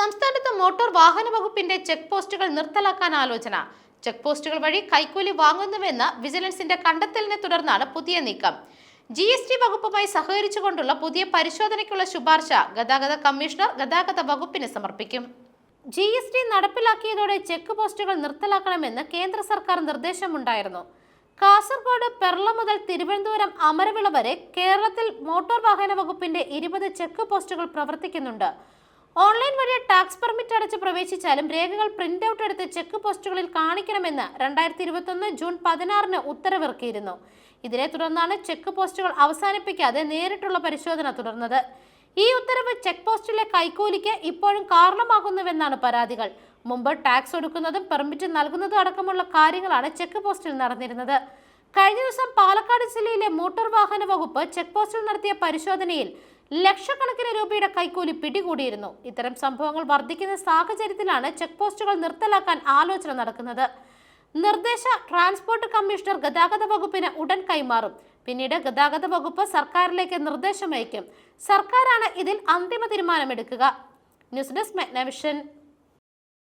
സംസ്ഥാനത്ത് മോട്ടോർ വാഹന വകുപ്പിന്റെ ചെക്ക് പോസ്റ്റുകൾ നിർത്തലാക്കാൻ ആലോചന. ചെക്ക് പോസ്റ്റുകൾ വഴി കൈക്കൂലി വാങ്ങുന്നുവെന്ന വിജിലൻസിന്റെ കണ്ടെത്തലിനെ തുടർന്നാണ് പുതിയ നീക്കം. ജി എസ് ടി വകുപ്പുമായി സഹകരിച്ചുകൊണ്ടുള്ള പുതിയ പരിശോധനയ്ക്കുള്ള ശുപാർശ ഗതാഗത കമ്മീഷണർ ഗതാഗത വകുപ്പിന് സമർപ്പിക്കും. ജി എസ് ടി നടപ്പിലാക്കിയതോടെ ചെക്ക് പോസ്റ്റുകൾ നിർത്തലാക്കണമെന്ന് കേന്ദ്ര സർക്കാർ നിർദ്ദേശമുണ്ടായിരുന്നു. കാസർഗോഡ് പെർള മുതൽ തിരുവനന്തപുരം അമരവിള വരെ കേരളത്തിൽ മോട്ടോർ വാഹന വകുപ്പിന്റെ ഇരുപത് ചെക്ക് പോസ്റ്റുകൾ പ്രവർത്തിക്കുന്നുണ്ട്. ഓൺലൈൻ വഴി ടാക്സ് പെർമിറ്റ് അടച്ച് പ്രവേശിച്ചാലും രേഖകൾ പ്രിന്റ് ഔട്ട് എടുത്ത് ചെക്ക് പോസ്റ്റുകളിൽ കാണിക്കണമെന്ന് രണ്ടായിരത്തി ഇരുപത്തൊന്ന് ജൂൺ പതിനാറിന് ഉത്തരവിറക്കിയിരുന്നു. ഇതിനെ തുടർന്നാണ് ചെക്ക് പോസ്റ്റുകൾ അവസാനിപ്പിക്കാതെ നേരിട്ടുള്ള പരിശോധന തുടർന്നത്. ഈ ഉത്തരവ് ചെക്ക് പോസ്റ്റിലെ കൈക്കൂലിക്ക് ഇപ്പോഴും കാരണമാകുന്നുവെന്നാണ് പരാതികൾ. മുമ്പ് ടാക്സ് ഒടുക്കുന്നതും പെർമിറ്റ് നൽകുന്നതും അടക്കമുള്ള കാര്യങ്ങളാണ് ചെക്ക് പോസ്റ്റിൽ നടന്നിരുന്നത്. കഴിഞ്ഞ ദിവസം പാലക്കാട് ജില്ലയിലെ മോട്ടോർ വാഹന വകുപ്പ് ചെക്ക് പോസ്റ്റിൽ നടത്തിയ പരിശോധനയിൽ ലക്ഷക്കണക്കിന് രൂപയുടെ കൈക്കൂലി പിടികൂടിയിരുന്നു. ഇത്തരം സംഭവങ്ങൾ വർദ്ധിക്കുന്ന സാഹചര്യത്തിലാണ് ചെക്ക് പോസ്റ്റുകൾ നിർത്തലാക്കാൻ ആലോചന നടക്കുന്നത്. നിർദ്ദേശ ട്രാൻസ്പോർട്ട് കമ്മീഷണർ ഗതാഗത വകുപ്പിന് ഉടൻ കൈമാറും. പിന്നീട് ഗതാഗത വകുപ്പ് സർക്കാരിലേക്ക് നിർദ്ദേശം അയക്കും സർക്കാരാണ് ഇതിൽ അന്തിമ തീരുമാനമെടുക്കുക. News desk Megnavision.